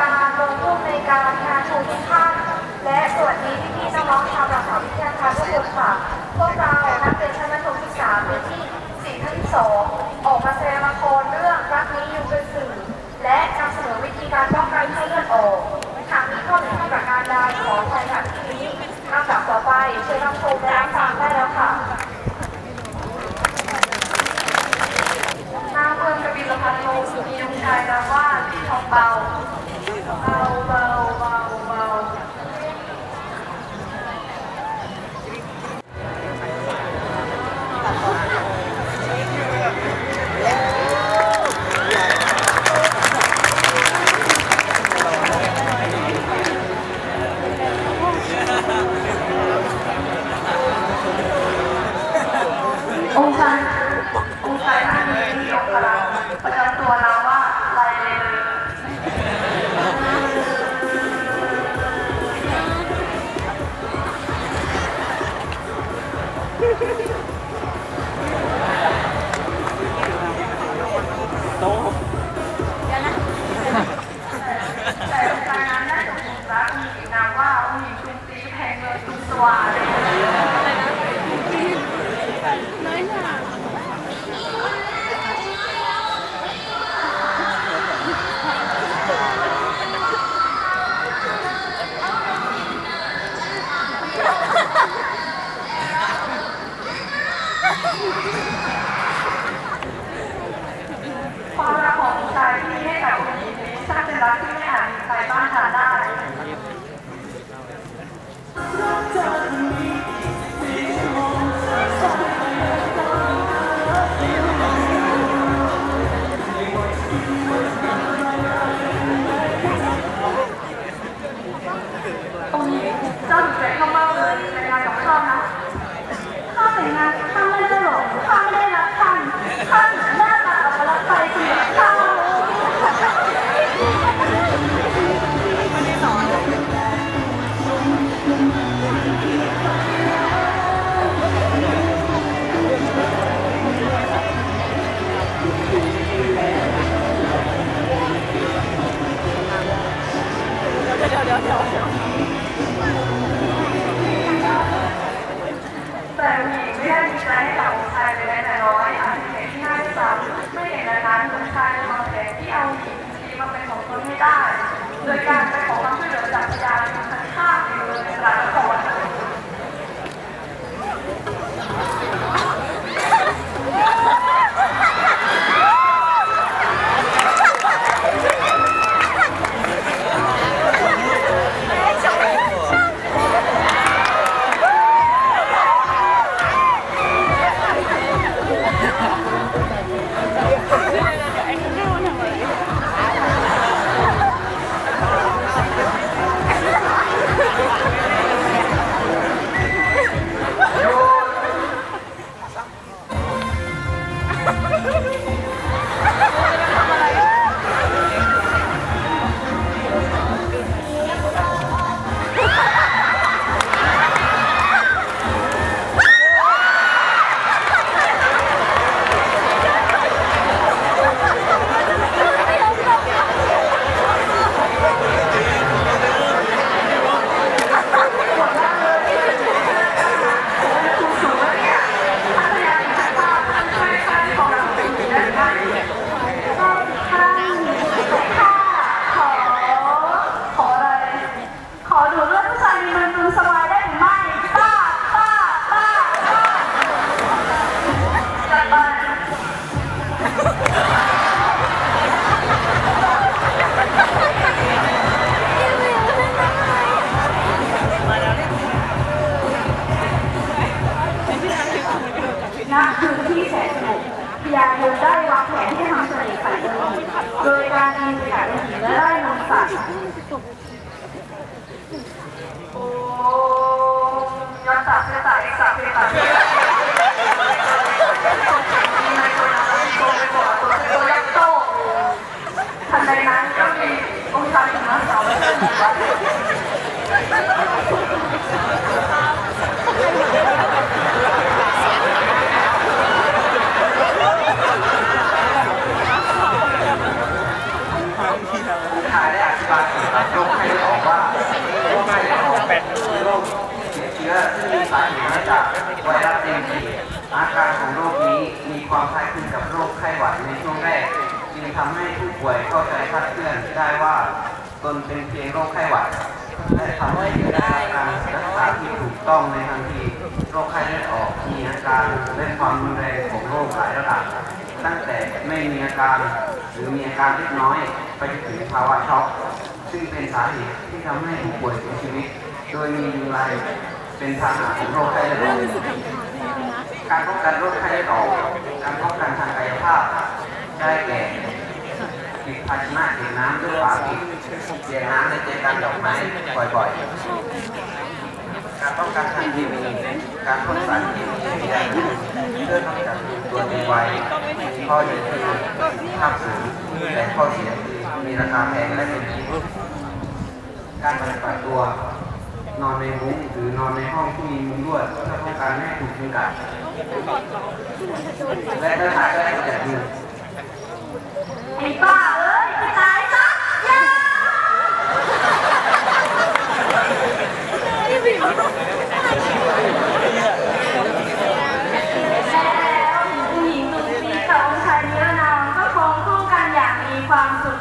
การรวมผู้ในวยการงานทุกท่านและสวัสดีพี่ๆน้องๆชาวประถมวิทยาคารทุกคนค่ะพวกเรานักเรียนชั้นประถมศึกษาปีที่ 4 ทับ2ออกมาแสดงละครเรื่องรักนี้อยู่เป็นสื่อ และนำเสนอวิธีการป้องกันไข้เลือดออกหากมีข้อผิดพลาดประการใดขออภัยค่ะที่นี้ลำดับต่อไปเชิญรับชมและรับฟังได้แล้วค่ะ กับองค์ชายเลยแม้แต่น้อยอาจจะเห็นที่น่าด้วยซ้ำไม่เห็นนะคะองค์ชายในความแข็งที่เอาหินทีมาเป็นของตนไม่ได้ โดยการไปขอความช่วยเหลือจากพยานทันข้ามใน ได้วางแผนที่ทำเสน่ห์ใส่เมืโดยการนำจากเมืองและได้นำสัตว์ จากไวรัสเดงกีอาการของโรคนี้มีความคล้ายคลึงกับโรคไข้หวัดในช่วงแรกจึงทำให้ผู้ป่วยเข้าใจคลาดเคลื่อนได้ว่าตนเป็นเพียงโรคไข้หวัดและทำให้เกิดการรักษาที่ถูกต้องในทันทีโรคไข้เลือดออกมีอาการและความรุนแรงของโรคหลายระดับตั้งแต่ไม่มีอาการหรือมีอาการเล็กน้อยไปจนถึงภาวะช็อกซึ่งเป็นสาเหตุที่ทำให้ผู้ป่วยเสียชีวิต โดยมียุงลาย เป็นพาหะของโรคไข้เลือดออกการป้องกันโรคไข้เลือดออกการป้องกันทางกายภาพได้แก่ปิดภาชนะเก็บน้ำด้วยฝาปิดเสียน้ำในเจกันดอกไม้บ่อยๆ การป้องกันทางเคมีการพ่นสารเคมีที่ได้เพื่อกำจัดตัวดีไวมีข้อดีคือภาพสูงแต่ข้อเสียคือมีราคาแพงและเป็นการปฏิบัติตัว นอนในมุ้งหรือนอนในห้องที่มีมุ้งลวดเพื่อป้องกันไม่ให้ถูกยุงกัดและถ้าหากได้กำจัดยุงไอ้บ้าเอ้ยไปตายซะยาแล้วผู้หญิงตุนสีกับองค์ชายนิรนามก็คงคู่กันอย่างมีความสุข